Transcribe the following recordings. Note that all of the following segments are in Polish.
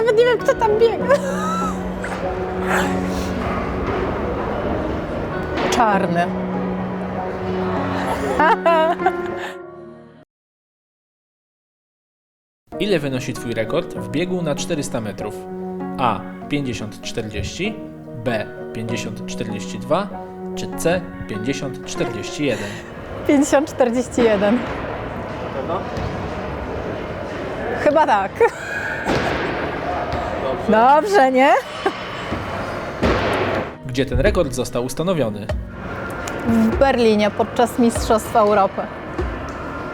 nawet nie wiem, kto tam biega. Czarny. Ile wynosi Twój rekord w biegu na 400 metrów? A. 50-40, B. 50-42, czy C. 50-41? 50-41. pewno? Chyba tak. Dobrze, nie? Gdzie ten rekord został ustanowiony? W Berlinie podczas Mistrzostw Europy.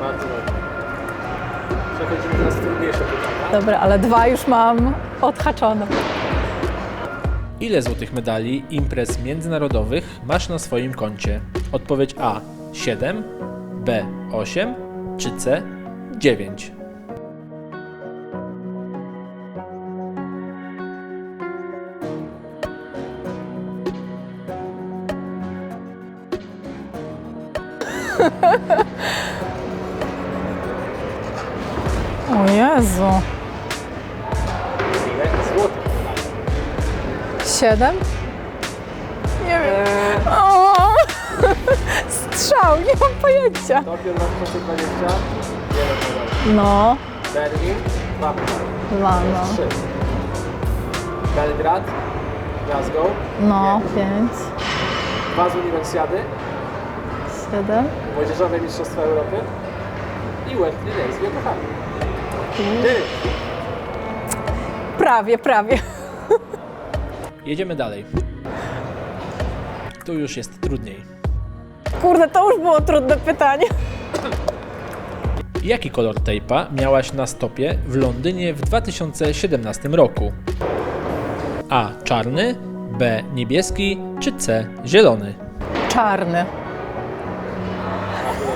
Bardzo dobrze. Przechodzimy teraz w trudniejsze pytania. Dobra, ale dwa już mam odhaczone. Ile złotych medali imprez międzynarodowych masz na swoim koncie? Odpowiedź A 7, B 8 czy C 9? O Jezu. Siedem? Nie wiem. O! Strzał, nie mam pojęcia. Tokio 2020 jeden medal. No, Berlin 2 medale. dwa, no. 3. Belgrad, Glasgow, No, pięć, dwa z Uniwersjady, siedem. Młodzieżowe Mistrzostwa Europy i World Relays w Yokohamie. Ty! Prawie, prawie. Jedziemy dalej. Tu już jest trudniej. Kurde, to już było trudne pytanie. Jaki kolor tejpa miałaś na stopie w Londynie w 2017 roku? A. Czarny, B. Niebieski, czy C. Zielony? Czarny.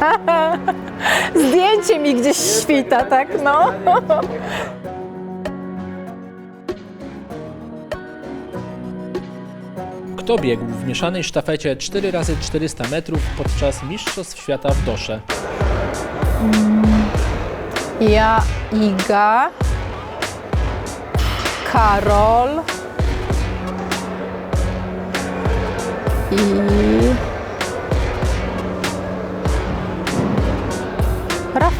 Zdjęcie mi gdzieś świta, tak no. Kto biegł w mieszanej sztafecie 4x400 metrów podczas Mistrzostw Świata w Dosze? Ja, Iga, Karol i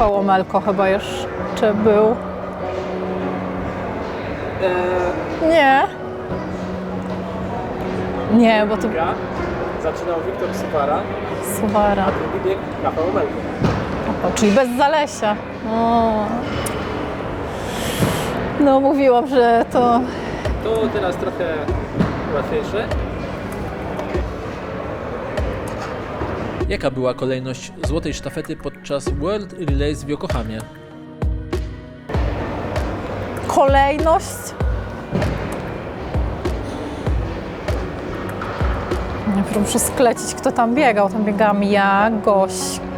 Rafał Omelko chyba jeszcze był. Nie. Nie, bo to zaczynał Wiktor Suwara, Suwara. drugi bieg Rafał Omelko. O, czyli bez Zalesia. O. No mówiłam, że to To teraz trochę łatwiejsze. Jaka była kolejność złotej sztafety podczas World Relays w Yokohamie? kolejność. Nie wiem, muszę sklecić, kto tam biegał. Tam biegałam ja, Gośka.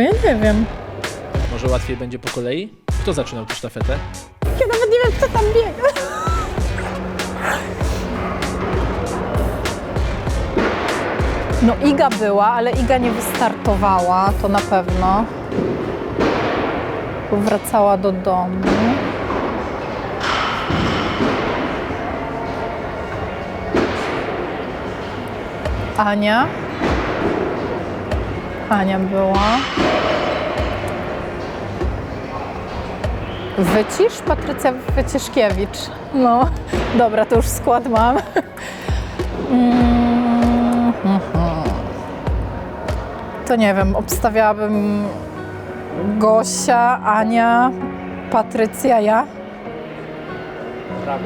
Jezu, ja nie wiem. Może łatwiej będzie po kolei? Kto zaczynał tę sztafetę? Ja nawet nie wiem, kto tam biega. No Iga była, ale Iga nie wystartowała, to na pewno. Bo Wracała do domu. Ania. Ania była. Wycisz? Patrycja Wyciszkiewicz. No, dobra, to już skład mam. Mm. To nie wiem, obstawiałabym Gosia, Ania, Patrycja, ja. Brawo.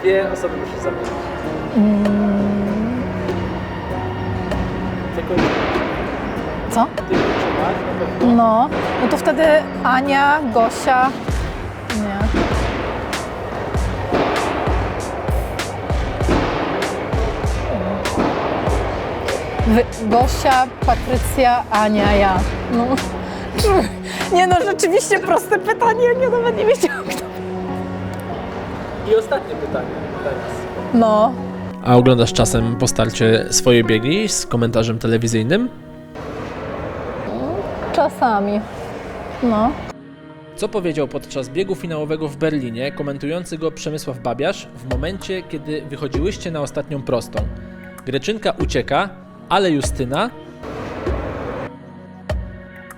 Dwie osoby musisz zamienić. Tylko Co? No, no to wtedy Ania, Gosia. Nie. Wy, Gosia, Patrycja, Ania, ja. No. Nie no, rzeczywiście proste pytanie, ja nawet nie wiedziałam kto. I ostatnie pytanie teraz. No, A oglądasz czasem po starcie swoje biegi z komentarzem telewizyjnym? czasami. No. Co powiedział podczas biegu finałowego w Berlinie komentujący go Przemysław Babiarz w momencie, kiedy wychodziłyście na ostatnią prostą? Greczynka ucieka, ale Justyna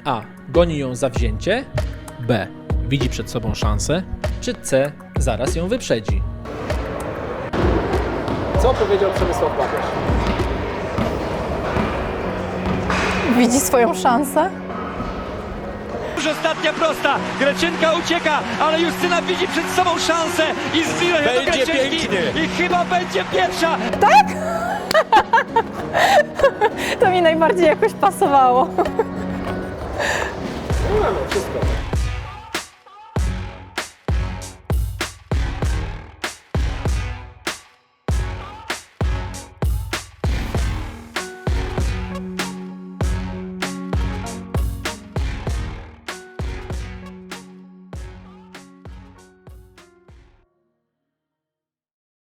A. Goni ją zawzięcie B. Widzi przed sobą szansę czy C. Zaraz ją wyprzedzi? Co powiedział Przemysław Babiarz? Widzi swoją szansę? Już ostatnia prosta. Greczynka ucieka, ale Justyna widzi przed sobą szansę i zbliża się do Będzie Greczynki. pięknie. I chyba będzie pierwsza. To mi najbardziej jakoś pasowało. No, wszystko.